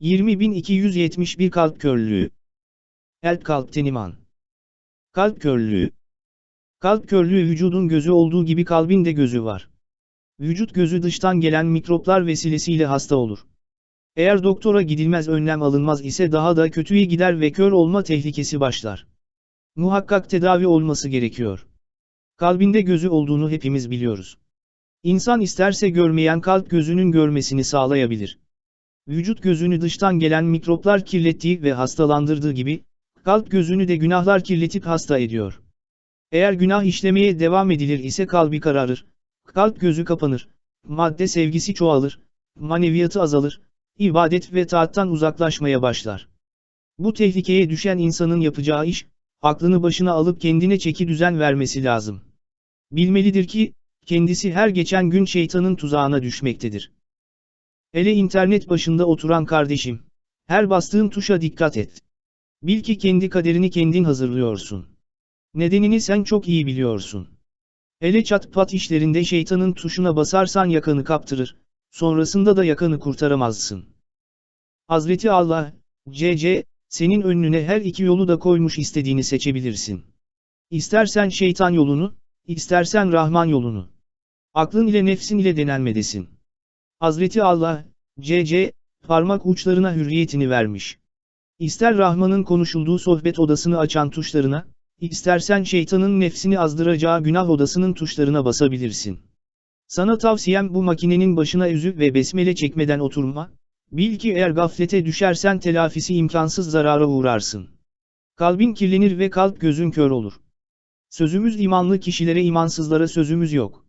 20271 Kalp körlüğü. Elp kalpten iman. Kalp körlüğü. Kalp körlüğü vücudun gözü olduğu gibi kalbin de gözü var. Vücut gözü dıştan gelen mikroplar vesilesiyle hasta olur. Eğer doktora gidilmez önlem alınmaz ise daha da kötüye gider ve kör olma tehlikesi başlar. Muhakkak tedavi olması gerekiyor. Kalbinde gözü olduğunu hepimiz biliyoruz. İnsan isterse görmeyen kalp gözünün görmesini sağlayabilir. Vücut gözünü dıştan gelen mikroplar kirlettiği ve hastalandırdığı gibi, kalp gözünü de günahlar kirletip hasta ediyor. Eğer günah işlemeye devam edilir ise kalbi kararır, kalp gözü kapanır, madde sevgisi çoğalır, maneviyatı azalır, ibadet ve taattan uzaklaşmaya başlar. Bu tehlikeye düşen insanın yapacağı iş, aklını başına alıp kendine çeki düzen vermesi lazım. Bilmelidir ki, kendisi her geçen gün şeytanın tuzağına düşmektedir. Hele internet başında oturan kardeşim, her bastığın tuşa dikkat et. Bil ki kendi kaderini kendin hazırlıyorsun. Nedenini sen çok iyi biliyorsun. Hele çat pat işlerinde şeytanın tuşuna basarsan yakanı kaptırır, sonrasında da yakanı kurtaramazsın. Hazreti Allah, C.C., senin önüne her iki yolu da koymuş istediğini seçebilirsin. İstersen şeytan yolunu, istersen Rahman yolunu. Aklın ile nefsin ile denenmedesin. Hazreti Allah, C.C., parmak uçlarına hürriyetini vermiş. İster Rahman'ın konuşulduğu sohbet odasını açan tuşlarına, istersen şeytanın nefsini azdıracağı günah odasının tuşlarına basabilirsin. Sana tavsiyem bu makinenin başına üzü ve besmele çekmeden oturma, bil ki eğer gaflete düşersen telafisi imkansız zarara uğrarsın. Kalbin kirlenir ve kalp gözün kör olur. Sözümüz imanlı kişilere imansızlara sözümüz yok.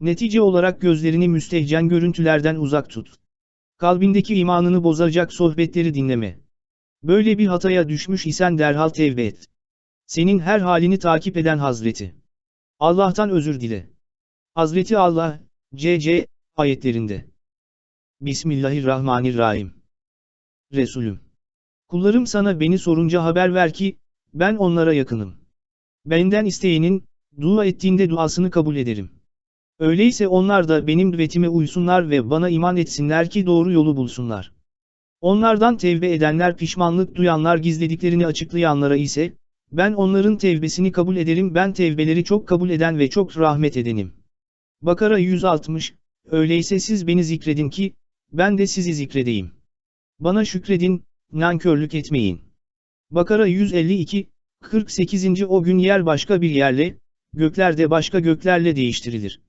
Netice olarak gözlerini müstehcen görüntülerden uzak tut. Kalbindeki imanını bozacak sohbetleri dinleme. Böyle bir hataya düşmüş isen derhal tevbe et. Senin her halini takip eden Hazreti. Allah'tan özür dile. Hazreti Allah, C.C. ayetlerinde. Bismillahirrahmanirrahim. Resulüm. Kullarım sana beni sorunca haber ver ki, ben onlara yakınım. Benden isteyenin, dua ettiğinde duasını kabul ederim. Öyleyse onlar da benim düvetime uysunlar ve bana iman etsinler ki doğru yolu bulsunlar. Onlardan tevbe edenler pişmanlık duyanlar gizlediklerini açıklayanlara ise, ben onların tevbesini kabul ederim ben tevbeleri çok kabul eden ve çok rahmet edenim. Bakara 160, öyleyse siz beni zikredin ki, ben de sizi zikredeyim. Bana şükredin, nankörlük etmeyin. Bakara 152, 48. O gün yer başka bir yerle, gökler de başka göklerle değiştirilir.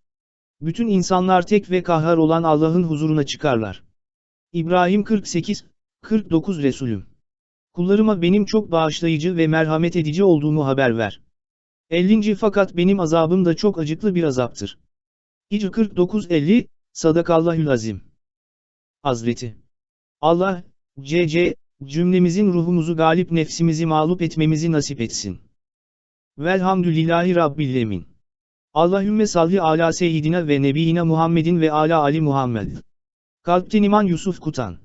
Bütün insanlar tek ve kahhar olan Allah'ın huzuruna çıkarlar. İbrahim 48, 49 Resulüm. Kullarıma benim çok bağışlayıcı ve merhamet edici olduğumu haber ver. 50. Fakat benim azabım da çok acıklı bir azaptır. Hicr 49-50, Sadakallahül Azim. Hazreti. Allah, C.C., cümlemizin ruhumuzu galip nefsimizi mağlup etmemizi nasip etsin. Velhamdülillahi Rabbil Emin. Allahümme salli ala seyyidina ve nebiyina Muhammedin ve ala Ali Muhammed. Kalpten iman Yusuf Kutan